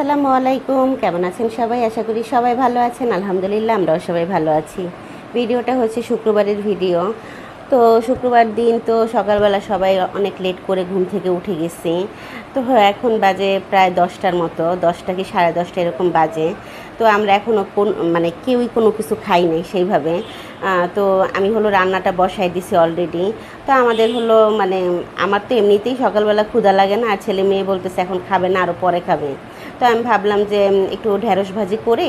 আসসালামু আলাইকুম। কেমন আছেন সবাই? আশা করি সবাই ভালো আছেন। আলহামদুলিল্লাহ, আমরাও সবাই ভালো আছি। ভিডিওটা হচ্ছে শুক্রবারের ভিডিও। তো শুক্রবার দিন তো সকালবেলা সবাই অনেক লেট করে ঘুম থেকে উঠে গেছি। তো এখন বাজে প্রায় দশটার মতো। দশটা কি সাড়ে দশটা এরকম বাজে। তো আমরা এখনও কোন মানে কেউই কোনো কিছু খাই নাই সেইভাবে। তো আমি হলো রান্নাটা বসাই দিছি অলরেডি তো আমাদের হলো মানে আমার তো এমনিতেই সকালবেলা ক্ষুধা লাগে না। আর ছেলে মেয়ে বলতেছে এখন খাবে না আরও পরে খাবে। তো আমি ভাবলাম যে একটু ঢেঁড়স ভাজি করে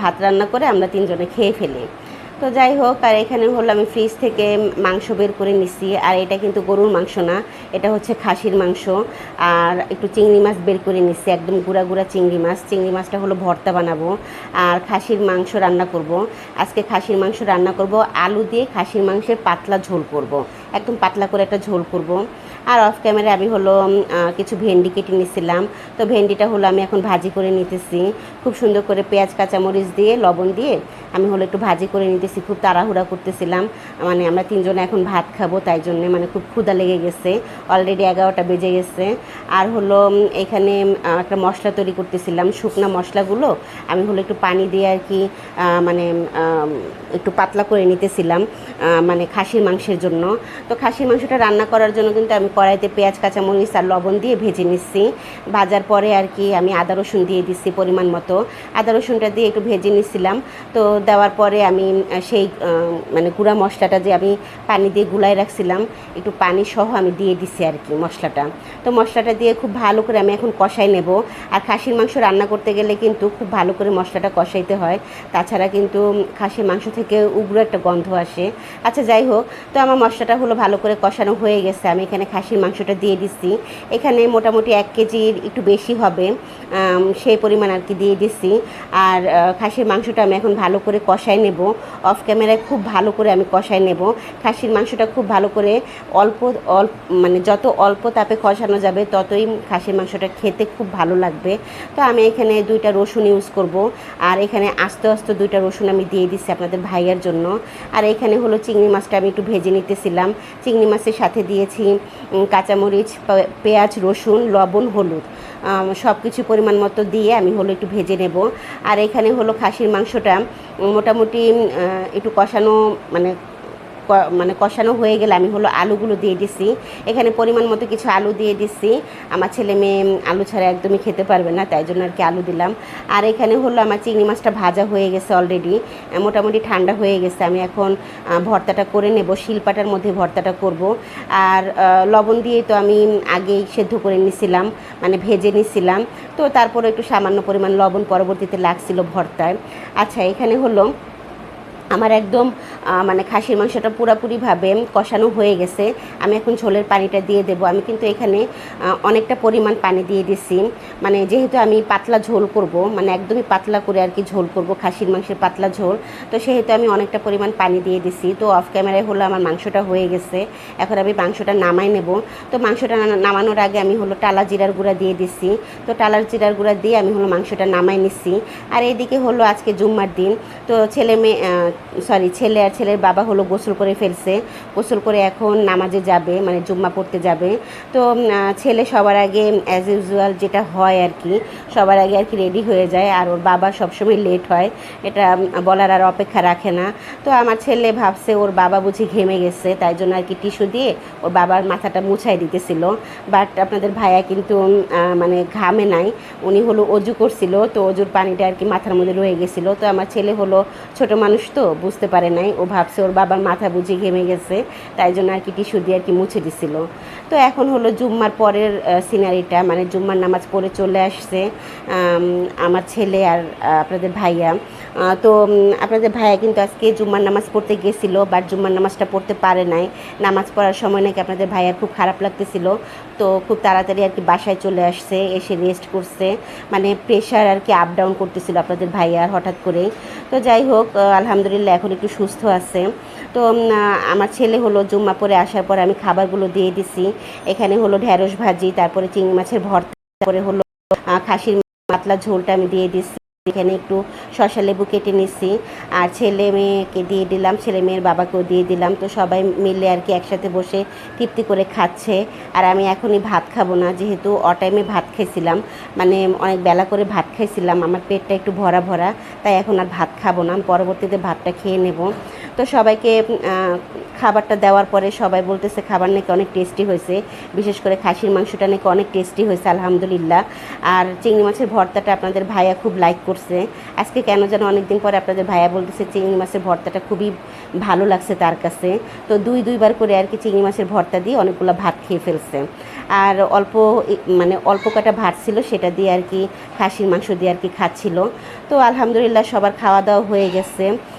ভাত রান্না করে আমরা তিনজনে খেয়ে ফেলি। তো যাই হোক, আর এখানে হলো আমি ফ্রিজ থেকে মাংস বের করে নিছি। আর এটা কিন্তু গরুর মাংস না, এটা হচ্ছে খাসির মাংস। আর একটু চিংড়ি মাছ বের করে নিছি, একদম গুঁড়া গুঁড়া চিংড়ি মাছ। চিংড়ি মাছটা হলো ভর্তা বানাবো। আর খাসির মাংস রান্না করব। আজকে খাসির মাংস রান্না করব, আলু দিয়ে খাসির মাংসের পাতলা ঝোল করব। একদম পাতলা করে একটা ঝোল করব। আর অফ ক্যামেরা আমি হলো কিছু ভেন্ডি কেটে নিয়েছিলাম তো ভেন্ডিটা হলো আমি এখন ভাজি করে নিতেছি। খুব সুন্দর করে পেঁয়াজ, কাঁচামরিচ দিয়ে, লবণ দিয়ে আমি হলো একটু ভাজি করে নিতেছি। খুব তাড়াহুড়া করতেছিলাম। মানে আমরা তিনজনে এখন ভাত খাব, তাই জন্য মানে খুব ক্ষুদা লেগে গেছে। অলরেডি এগারোটা বেজে গেছে। আর হলো এখানে একটা মশলা তৈরি করতেছিলাম। শুকনা মশলাগুলো আমি হলো একটু পানি দিয়ে আর কি মানে একটু পাতলা করে নিতেছিলাম মানে খাসির মাংসের জন্য। তো খাসির মাংসটা রান্না করার জন্য কিন্তু আমি কড়াইতে পেঁয়াজ, কাঁচামরিচ আর লবণ দিয়ে ভেজে নিচ্ছি। ভাজার পরে আর কি আমি আদা, রসুন দিয়ে দিচ্ছি পরিমাণ মতো। আদা, রসুনটা দিয়ে একটু ভেজে নিচ্ছিলাম। তো দেওয়ার পরে আমি সেই মানে গুঁড়া মশলাটা যে আমি পানি দিয়ে গুলাই রাখছিলাম, একটু পানি সহ আমি দিয়ে দিচ্ছি আর কি মশলাটা। তো মশলাটা দিয়ে খুব ভালো করে আমি এখন কষাই নেব। আর খাসির মাংস রান্না করতে গেলে কিন্তু খুব ভালো করে মশলাটা কষাইতে হয়। তাছাড়া কিন্তু খাসির মাংস থেকে উগ্র একটা গন্ধ আসে। আচ্ছা যাই হোক, তো আমার মশলাটা হলো ভালো করে কষানো হয়ে গেছে। আমি এখানে খাসির মাংসটা দিয়ে দিচ্ছি এখানে মোটামুটি এক কেজির একটু বেশি হবে। সেই পরিমাণ আর কি দিয়ে দিচ্ছি আর খাসির মাংসটা আমি এখন ভালো করে কষাই নেব। অফ ক্যামেরায় খুব ভালো করে আমি কষাই নেব। খাসির মাংসটা খুব ভালো করে অল্প অল্প মানে যত অল্প তাপে কষানো যাবে, ততই খাসির মাংসটা খেতে খুব ভালো লাগবে। তো আমি এখানে দুইটা রসুন ইউজ করব। আর এখানে আস্তে আস্তে দুইটা রসুন আমি দিয়ে দিচ্ছি আপনাদের ভাইয়ার জন্য। আর এখানে হলো চিংড়ি মাছটা আমি একটু ভেজে নিতেছিলাম। চিংড়ি মাছের সাথে দিয়েছি কাঁচামরিচ পেঁয়াজ, রসুন, লবণ, হলুদ। সব কিছু পরিমাণ মতো দিয়ে আমি হলো একটু ভেজে নেব। আর এখানে হলো খাসির মাংসটা মোটামুটি একটু কষানো মানে মানে কষানো হয়ে গেলে আমি হলো আলুগুলো দিয়ে দিছি। এখানে পরিমাণ মতো কিছু আলু দিয়ে দিছি। আমার ছেলে মেয়ে আলু ছাড়া একদমই খেতে পারবে না, তাই জন্য আর কি আলু দিলাম। আর এখানে হলো আমার চিংড়ি মাছটা ভাজা হয়ে গেছে অলরেডি মোটামুটি ঠান্ডা হয়ে গেছে। আমি এখন ভর্তাটা করে নেব, শিলপাটার মধ্যে ভর্তাটা করব। আর লবণ দিয়ে তো আমি আগেই সেদ্ধ করে নিছিলাম মানে ভেজে নিছিলাম। তো তারপরে একটু সামান্য পরিমাণ লবণ পরবর্তীতে লাগছিল ভর্তায়। আচ্ছা এখানে হলো আমার একদম মানে খাসির মাংসটা পুরোপুরিভাবে কষানো হয়ে গেছে। আমি এখন ঝোলের পানিটা দিয়ে দেবো। আমি কিন্তু এখানে অনেকটা পরিমাণ পানি দিয়ে দিছি। মানে যেহেতু আমি পাতলা ঝোল করব মানে একদমই পাতলা করে আর কি ঝোল করব, খাসির মাংসের পাতলা ঝোল, তো সেহেতু আমি অনেকটা পরিমাণ পানি দিয়ে দিছি। তো অফ ক্যামেরায় হলো আমার মাংসটা হয়ে গেছে। এখন আমি মাংসটা নামাই নেব। তো মাংসটা নামানোর আগে আমি হলো টালা জিরার গুঁড়া দিয়ে দিছি। তো টালার জিরার গুঁড়া দিয়ে আমি হলো মাংসটা নামাই নিছি। আর এইদিকে হলো আজকে জুম্মার দিন। তো ছেলে মেয়ে সরি, ছেলে আর ছেলের বাবা হলো গোসল করে ফেলছে। গোসল করে এখন নামাজে যাবে মানে জুম্মা পড়তে যাবে। তো ছেলে সবার আগে অ্যাজ ইউজুয়াল যেটা হয় আর কি, সবার আগে আর কি রেডি হয়ে যায়। আর ওর বাবা সবসময় লেট হয়। এটা বলার আর অপেক্ষা রাখে না। তো আমার ছেলে ভাবছে, ওর বাবা বুঝি ঘেমে গেছে, তাই জন্য আর কি টিস্যু দিয়ে ওর বাবার মাথাটা মুছাই দিতেছিল। বাট আপনাদের ভাইয়া কিন্তু মানে ঘামে নাই। উনি হলো অজু করছিল, তো অজুর পানিটা আর কি মাথার মধ্যে রয়ে গেছিল। তো আমার ছেলে হলো ছোট মানুষ তো বুঝতে পারে নাই। ও ভাবছে ওর বাবার মাথা বুঝি ঘেমে গেছে তাই জন্য আর কি টিস্যু দিয়ে আর কি মুছে দিছিল। তো এখন হলো জুম্মার পরের সিনারিটা মানে জুম্মার নামাজ পড়ে চলে আসছে আমার ছেলে আর আপনাদের ভাইয়া। তো আপনাদের ভাইয়া কিন্তু আজকে জুম্মার নামাজ পড়তে গেছিল বাট জুম্মার নামাজটা পড়তে পারে নাই। নামাজ পড়ার সময় নাকি আপনাদের ভাইয়ার খুব খারাপ লাগতেছিল তো খুব তাড়াতাড়ি আর কি বাসায় চলে আসছে এসে রেস্ট করছে। মানে প্রেশার আর কি আপ ডাউন করতেছিল আপনাদের ভাইয়ার হঠাৎ করেই। তো যাই হোক আহ, আলহামদুলিল্লাহ, এখন একটু সুস্থ আছে। তো আমার ছেলে হলো জুম্মা পরে আসার পর আমি খাবারগুলো দিয়ে দিছি। এখানে হলো ঢ্যাঁড়স ভাজি, তারপরে চিংড়ি মাছের ভর্তা, তারপরে হলো খাসির পাতলা ঝোলটা আমি দিয়ে দিচ্ছি এখানে একটু শশা লেবু কেটে নিচ্ছি আর ছেলে মেয়েকে দিয়ে দিলাম, ছেলে মেয়ের বাবাকেও দিয়ে দিলাম। তো সবাই মিলে আর কি একসাথে বসে তৃপ্তি করে খাচ্ছে। আর আমি এখনই ভাত খাব না, যেহেতু অটাইমে ভাত খেয়েছিলাম মানে অনেক বেলা করে ভাত খেয়েছিলাম আমার পেটটা একটু ভরা ভরা, তাই এখন আর ভাত খাব না। পরবর্তীতে ভাতটা খেয়ে নেব। তো সবাইকে খাবারটা দেওয়ার পরে সবাই বলতেছে, খাবার নাকি অনেক টেস্টি হয়েছে। বিশেষ করে খাসির মাংসটা নাকি অনেক টেস্টি হয়েছে, আলহামদুলিল্লাহ। আর চিংড়ি মাছের ভর্তাটা আপনাদের ভাইয়া খুব লাইক করছে। আজকে কেন যেন অনেকদিন পরে আপনাদের ভাইয়া বলতেছে, চিংড়ি মাছের ভর্তাটা খুবই ভালো লাগছে তার কাছে। তো দুই, দুইবার করে আর কি চিংড়ি মাছের ভর্তা দিয়ে অনেকগুলো ভাত খেয়ে ফেলছে। আর অল্প মানে অল্প কটা ভাত ছিল, সেটা দিয়ে আর কি খাসির মাংস দিয়ে আর কি খাচ্ছিল। তো আলহামদুলিল্লাহ সবার খাওয়া দাওয়া হয়ে গেছে।